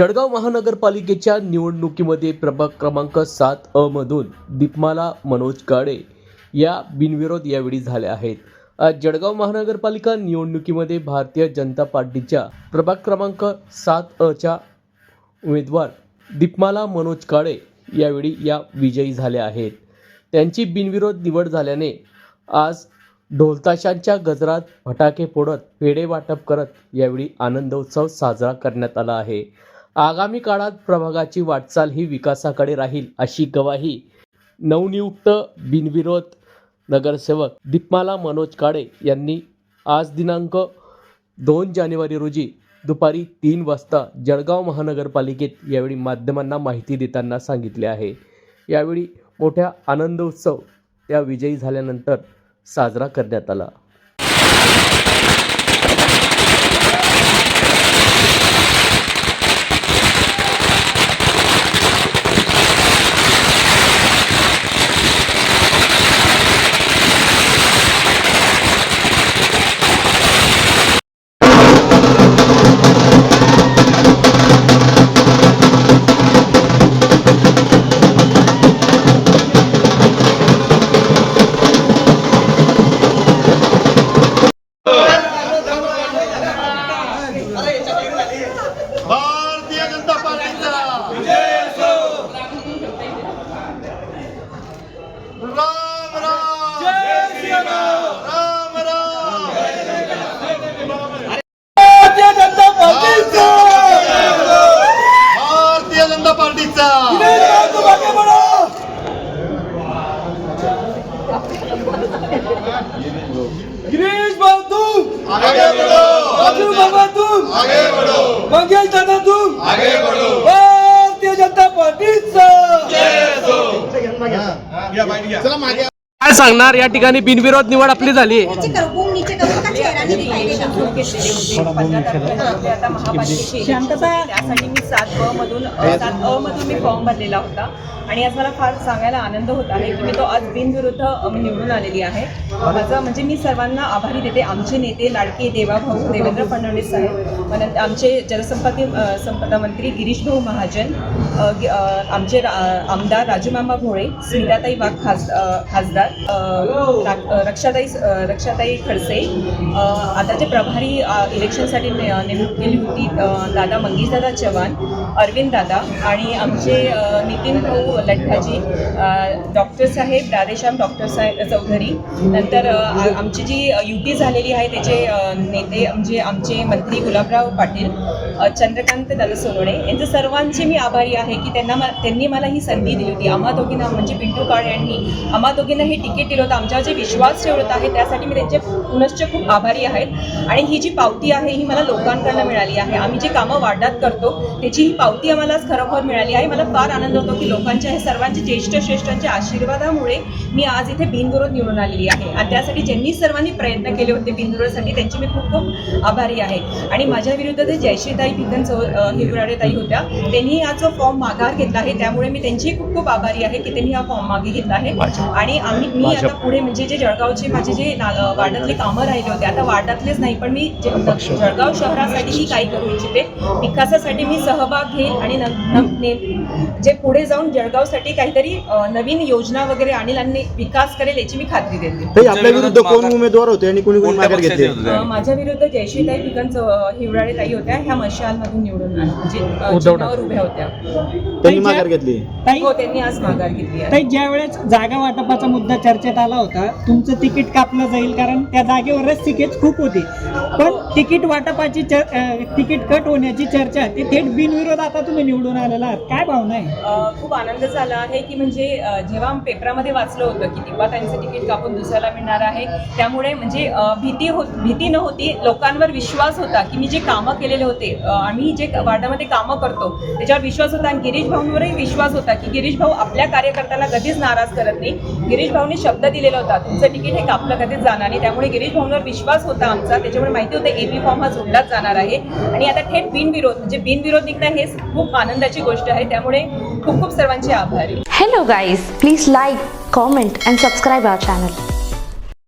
जळगाव महानगरपालिकेच्या निवडणुकीमध्ये प्रभाग क्रमांक सात अ मधून दीपमाला मनोज काळे या बिनविरोध यावेळी झाल्या आहेत. आज जळगाव महानगरपालिका निवडणुकीमध्ये भारतीय जनता पार्टीच्या प्रभाग क्रमांक सात अच्या उमेदवार दीपमाला मनोज काळे यावेळी या विजयी झाल्या आहेत. त्यांची बिनविरोध निवड झाल्याने आज ढोलताशांच्या गजरात फटाके फोडत पेढे वाटप करत यावेळी आनंदोत्सव साजरा करण्यात आला आहे. आगामी काळात प्रभागाची वाटचाल ही विकासाकडे राहील अशी ग्वाही नवनियुक्त बिनविरोध नगरसेवक दीपमाला मनोज काळे यांनी आज दिनांक दोन जानेवारी रोजी दुपारी तीन वाजता जळगाव महानगरपालिकेत यावेळी माध्यमांना माहिती देताना सांगितले आहे. यावेळी मोठ्या आनंदोत्सव त्या विजयी झाल्यानंतर साजरा करण्यात आला. गिरीश भाऊ तुम आगे बढ़ो. राजू बाबा तुम आगे बढ़ो. मंगेश दादा तुम आगे बढ़ो. भारतीय जनता पार्टीचा. चला मागे. काय सांगणार? या ठिकाणी बिनविरोध निवड आपली झाली. त्यासाठी मी सात ब मधून सात अ मधून मी फॉर्म भरलेला होता. आणि आज मला फार सांगायला आनंद होत आहे की मी तो आज बिनविरुद्ध निवडून आलेली आहे. माझं म्हणजे मी सर्वांना आभारी देते. आमचे नेते लाडके देवाभाऊ देवेंद्र फडणवीस साहेब मन आमचे जलसंपत्ती संपदा मंत्री गिरीश भाऊ महाजन आमचे आमदार राजूमामा भोळे स्मिताताई वाघ खास खासदार रक्षाताई रक्षाताई खडसे आताचे प्रभारी इलेक्शनसाठी नेमणूक केली होती. दादा मंगेशदादा चव्हाण अरविंद दादा आणि आमचे नितीन भाऊ लठ्ठाजी डॉक्टर साहेब राधेश्याम डॉक्टर साहेब चौधरी. नंतर आमची जी युती झालेली आहे त्याचे नेते म्हणजे आमचे मंत्री गुलाबराव पाटील चंद्रकांत दादा सोनवणे यांचे सर्वांचे मी आभारी आहे की त्यांना त्यांनी मला ही संधी दिली होती. आम्हा दोघींना म्हणजे पिंटू काळे यांनी आम्हा दोघींना हे तिकीट दिलं होतं आमच्यावर जे विश्वास ठेवत आहे त्यासाठी मी त्यांचे पुनश्च खूप आभारी आहेत. आणि ही जी पावती आहे ही मला लोकांकडनं मिळाली आहे. आम्ही जे कामं वार्डात करतो त्याची ही पावती आम्हाला आज खरोखर मिळाली आहे. मला फार आनंद होतो की लोकांच्या हे सर्वांचे ज्येष्ठ श्रेष्ठांच्या आशीर्वादामुळे मी आज इथे बिनविरोध निवडून आलेली आहे. आणि त्यासाठी ज्यांनी सर्वांनी प्रयत्न केले होते बिनविरोधसाठी त्यांची मी खूप खूप आभारी आहे. आणि माझ्या विरुद्ध जे जयश्रीताई भिगन चौ हिवराडे ताई होत्या त्यांनी हा जो फॉर्म माघार घेतला आहे त्यामुळे मी त्यांची खूप खूप आभारी आहे की त्यांनी हा फॉर्म मागे घेतला आहे. आणि आम्ही मी आता पुढे म्हणजे जे जळगावचे माझे जे वार्डातले कामं राहिले होते आता वार्डातलेच नाही पण मी जळगाव शहरासाठीही काही करू इच्छिते. विकासासाठी मी सहभाग घेईल आणि जे पुढे जाऊन जळगावसाठी काहीतरी नवीन योजना वगैरे आणील आणि विकास करेल याची मी खात्री देते. आपल्या विरुद्ध कोण उमेदवार होते आणि कोणी कोणी माघार घेतली माझ्या विरुद्ध जयश्रीताई पिकन हिवराळे ताई होत्या ह्या मशालमधून निवडून. म्हणजे अ, चिन्हावर उभ्या होत्या. त्यांनी माघार घेतली. ताई हो त्यांनी आज माघार घेतली ज्या वेळेस जागा वाटपाचा मुद्दा चर्चेत आला होता तुमचं तिकीट कापलं जाईल कारण त्या जागेवरच तिकीट खूप होती. पण तिकीट वाटपाची तिकीट कट होण्याची चर्चा ती थेट बिनविरोध आता तुम्ही निवडून आलेला आहात. काय भावना आहे? खूप आनंद झाला आहे की म्हणजे जेव्हा पेपरामध्ये वाचलं होतं की तेव्हा त्यांचं तिकीट कापून दुसऱ्याला मिळणार आहे त्यामुळे म्हणजे भीती हो भीती नव्हती लोकांवर विश्वास होता की मी जे कामं केलेले होते आम्ही जे वार्डामध्ये कामं करतो त्याच्यावर विश्वास होता आणि गिरीश भाऊंवरही विश्वास होता की गिरीश भाऊ आपल्या कार्यकर्त्याला कधीच नाराज करत नाही. गिरीश भाऊ भाऊंनी शब्द दिलेला होता. तुमचं तिकीट हे कापलं कधीच जाणार नाही. त्यामुळे गिरीश भाऊंवर विश्वास होता आमचा. त्याच्यामुळे माहिती होतं एबी फॉर्म हा जोडलाच जाणार आहे. आणि आता थेट बिनविरोध म्हणजे बिनविरोध निघणं हे खूप आनंदाची गोष्ट आहे. त्यामुळे खूप खूप सर्वांचे आभारी. Hello guys please like comment and subscribe our channel